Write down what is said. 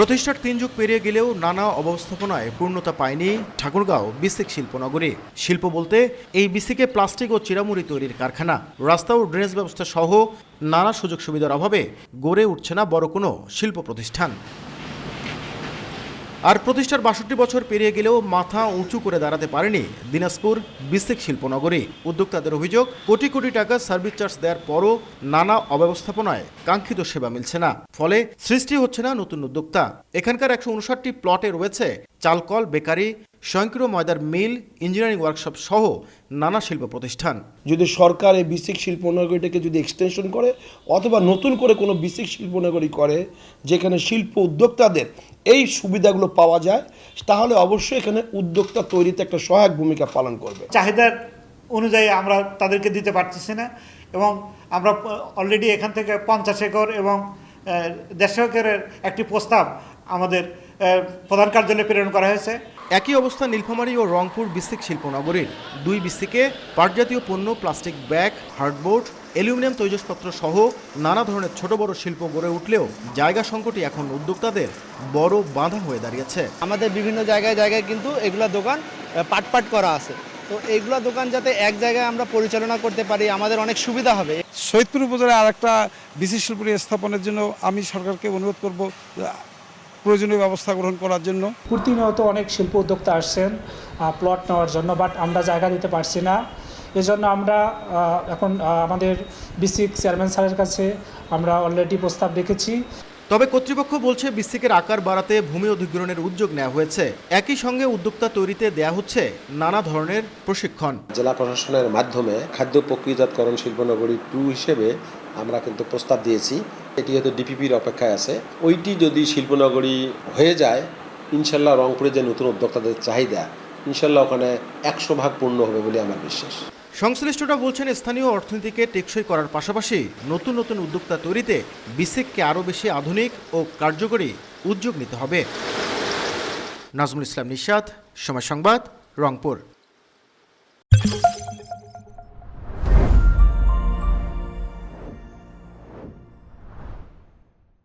প্রতিষ্ঠার তিন যুগ পেরিয়ে গেলেও নানা অবস্থাপনায় পূর্ণতা পায়নি ঠাকুরগাঁও বিসিক শিল্পনগরী। শিল্প বলতে এই বিসিকে প্লাস্টিক ও চিরামুড়ি তৈরির কারখানা। রাস্তা ও ড্রেনেজ ব্যবস্থা সহ নানা সুযোগ সুবিধার অভাবে গড়ে উঠছে না বড় কোনো শিল্প প্রতিষ্ঠান। আর প্রতিষ্ঠার বাষট্টি বছর পেরিয়ে গেলেও মাথা উঁচু করে দাঁড়াতে পারেনি দিনাজপুর বিসিক শিল্পনগরী। উদ্যোক্তাদের অভিযোগ, কোটি কোটি টাকা সার্ভিস চার্জ দেওয়ার পরও নানা অব্যবস্থাপনায় কাঙ্ক্ষিত সেবা মিলছে না। ফলে সৃষ্টি হচ্ছে না নতুন উদ্যোক্তা। এখানকার একশো উনষাটটি প্লটে রয়েছে চালকল, বেকারি, স্বয়ংক্রিয় ময়দার মিল, ইঞ্জিনিয়ারিং ওয়ার্কশপ সহ নানা শিল্প প্রতিষ্ঠান। যদি সরকার এই বিসিক শিল্পনগরীটাকে যদি এক্সটেনশন করে অথবা নতুন করে কোনো বিসিক শিল্পনগরী করে, যেখানে শিল্প উদ্যোক্তাদের এই সুবিধাগুলো পাওয়া যায়, তাহলে অবশ্যই এখানে উদ্যোক্তা তৈরিতে একটা সহায়ক ভূমিকা পালন করবে। চাহিদার অনুযায়ী আমরা তাদেরকে দিতে পারতেছি না এবং আমরা অলরেডি এখান থেকে পঞ্চাশ একর এবং দেড়শো একরের একটি প্রস্তাব আমাদের প্রধান কার্যালয়ে প্রেরণ করা হয়েছে। একই অবস্থা নীলফামারী ও রংপুর বিসিক শিল্পনগরীর। দুই বিসিকে পাটজাতীয় পণ্য প্লাস্টিক ব্যাগ হার্ডবোর্ড অ্যালুমিনিয়াম তৈজসপত্র সহ নানা ধরনের ছোট বড় শিল্প গড়ে উঠলেও জায়গা সংকটই এখন উদ্যোক্তাদের বড় বাধা হয়ে দাঁড়িয়েছে। আমাদের বিভিন্ন জায়গায় জায়গায় কিন্তু এগুলা দোকান আহ, পাট পাট করা আছে। তো এইগুলা দোকান যাতে এক জায়গায় আমরা পরিচালনা করতে পারি আমাদের অনেক সুবিধা হবে। সৈয়দপুর উপজেলায় আর একটা বিসি শিল্পী স্থাপনের জন্য আমি সরকারকে অনুরোধ করব প্রয়োজনীয় ব্যবস্থা গ্রহণ করার জন্য। প্রতিনিয়ত অনেক শিল্প উদ্যোক্তা আসছেন প্লট নেওয়ার জন্য বাট আমরা জায়গা দিতে পারছি না। এজন্য আমরা এখন আমাদের বিসিক চেয়ারম্যান স্যারের কাছে আমরা অলরেডি প্রস্তাব রেখেছি। তবে কর্তৃপক্ষ বলছে বিসিকের আকার বাড়াতে ভূমি অধিগ্রহণের উদ্যোগ নেওয়া হয়েছে। একই সঙ্গে উদ্যোক্তা তৈরিতে দেয়া হচ্ছে নানা ধরনের প্রশিক্ষণ। জেলা প্রশাসনের মাধ্যমে খাদ্য প্রক্রিয়াজাতকরণ শিল্পনগরী টু হিসেবে আমরা কিন্তু প্রস্তাব দিয়েছি। এটি হয়তো ডিপিপির অপেক্ষায় আছে। ওইটি যদি শিল্পনগরী হয়ে যায়, ইনশাল্লাহ রংপুরে যে নতুন উদ্যোক্তাদের চাহিদা, ইনশাল্লাহ ওখানে একশো ভাগ পূর্ণ হবে বলে আমার বিশ্বাস। সংশ্লিষ্টরা বলছেন স্থানীয় অর্থনীতিকে টেকসই করার পাশাপাশি নতুন নতুন উদ্যোক্তা তৈরিতে বিসিককে আরও বেশি আধুনিক ও কার্যকরী উদ্যোগ নিতে হবে। নাজমুল ইসলাম নিশাত, সময় সংবাদ, রংপুর।